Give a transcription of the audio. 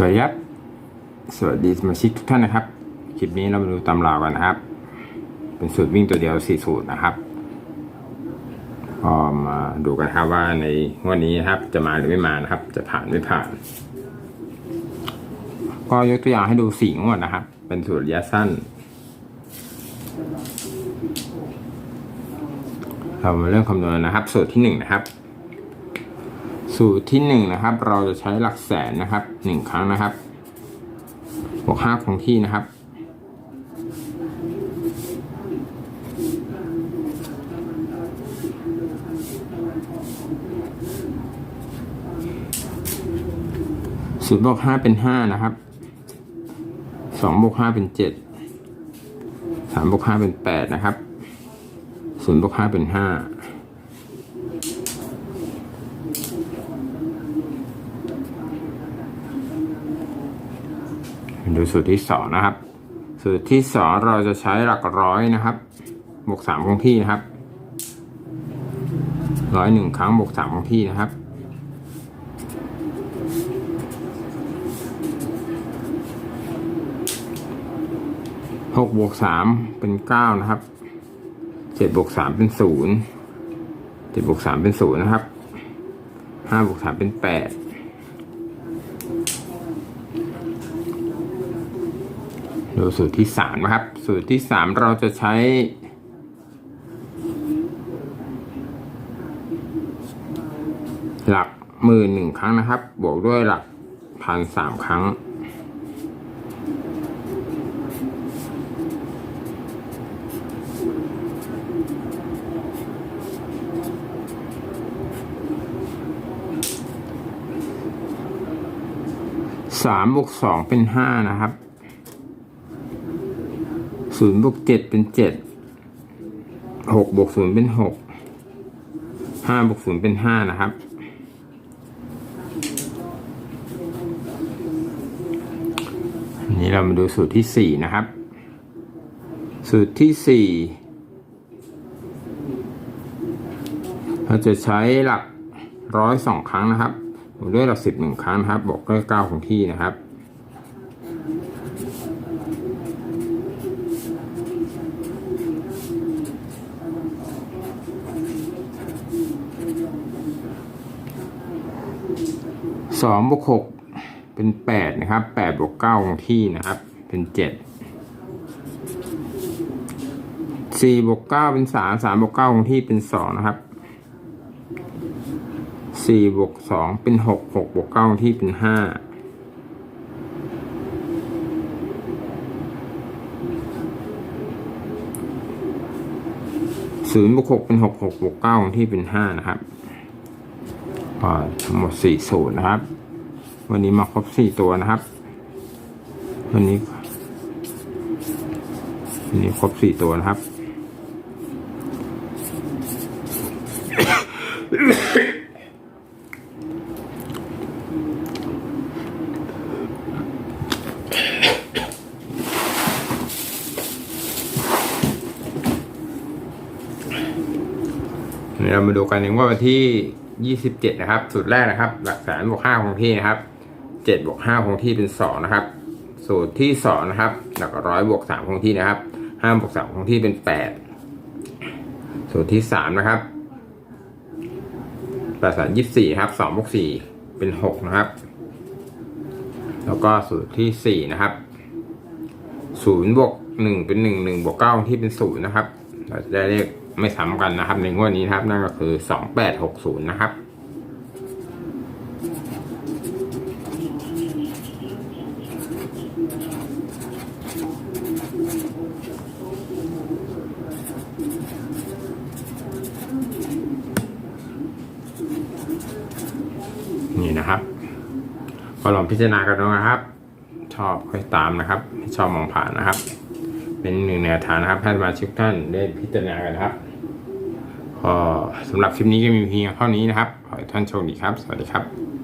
สวัสดีครับ สวัสดีสมาชิกทุกท่านนะครับ คลิปนี้เรามาดูตำรากันนะครับ เป็นสูตรวิ่งตัวเดียวสี่สูตรนะครับก็มาดูกันครับว่าในงวันนี้นะครับ จะมาหรือไม่มานะครับ จะผ่านไม่ผ่าน ก็ยกตัวอย่างให้ดูสี่งวดนะครับ เป็นสูตรระยะสั้น เรามาเริ่มคำนวณนะครับ สูตรที่หนึ่งนะครับ สูตรที่1นะครับ เราจะใช้หลักแสนนะครับ 1 ครั้งนะครับบวก5คงที่นะครับ สูตรบวก5เป็น 5 นะครับ2บวก5เป็น 7 3บวก5เป็น 8 นะครับ0บวก5เป็น 5 ดูสูตรที่สองนะครับ สูตรที่สองเราจะใช้หลักร้อยนะครับบวกสามคงที่นะครับร้อยหนึ่งครั้งบวกสามคงที่นะครับหกบวกสามเป็นเก้านะครับเจ็ดบวกสามเป็นศูนย์เจ็ดบวกสามเป็นศูนย์นะครับห้าบวกสามเป็นแปด ดูสูตรที่สามนะครับ สูตรที่สามเราจะใช้ หลักหมื่นหนึ่งครั้งนะครับ บวกด้วยหลักพันสามครั้ง สามบวกสองเป็นห้านะครับ ศูนย์บวกเจ็ดเป็นเจ็ดหกบวกศูนย์เป็นหกห้าบวกศูนย์เป็นห้านะครับนี้เรามาดูสูตรที่สี่นะครับ สูตรที่สี่เราจะใช้หลักร้อยสองครั้งนะครับบวกด้วยหลักสิบหนึ่งครั้งนะครับบวกด้วยเก้าของที่นะครับ สองบวกหกเป็นแปดนะครับแปดบวกเก้าของที่นะครับ เป็นเจ็ดสี่บวกเก้าเป็นสามสามบวกเก้าของที่เป็นสองนะครับสี่บวกสองเป็นหกหกบวกเก้าของที่เป็นห้าศูนย์บวกหกเป็นหกหกบวกเก้าของที่เป็นห้านะครับ ก็ทั้งหมดสี่สูตรนะครับ วันนี้มาครบสี่ตัวนะครับ วันนี้วันนี้ครบสี่ตัวนะครับเดี๋ยวเรามาดูกันถึงว่าวันที่ 27นะครับสูตรแรกนะครับ หลักแสนบวก5คงที่นะครับ7บวก5คงที่เป็น2นะครับ สูตรที่2นะครับ หลักร้อยบวก3คงที่นะครับ5บวก3คงที่เป็น8สูตรที่3นะครับประสาน24ครับ2บวก4เป็น6นะครับ แล้วก็สูตรที่4นะครับ0บวก1เป็น1 1บวก9คงที่เป็น0นะครับ เราจะได้เลข ไม่ซ้ำกันนะครับ ในงวดนี้นะครับ นั่นก็คือสองแปดหกศูนย์นะครับนี่นะครับก็ลองพิจารณากันดูนะครับ ชอบค่อยตามนะครับไม่ชอบมองผ่านนะครับ เป็นหนึ่งแนวทางนะครับให้สมาชิกท่านได้พิจารณากันครับ สำหรับคลิปนี้ก็มีเพียงเท่านี้นะครับ ขอให้ท่านโชคดีครับ สวัสดีครับ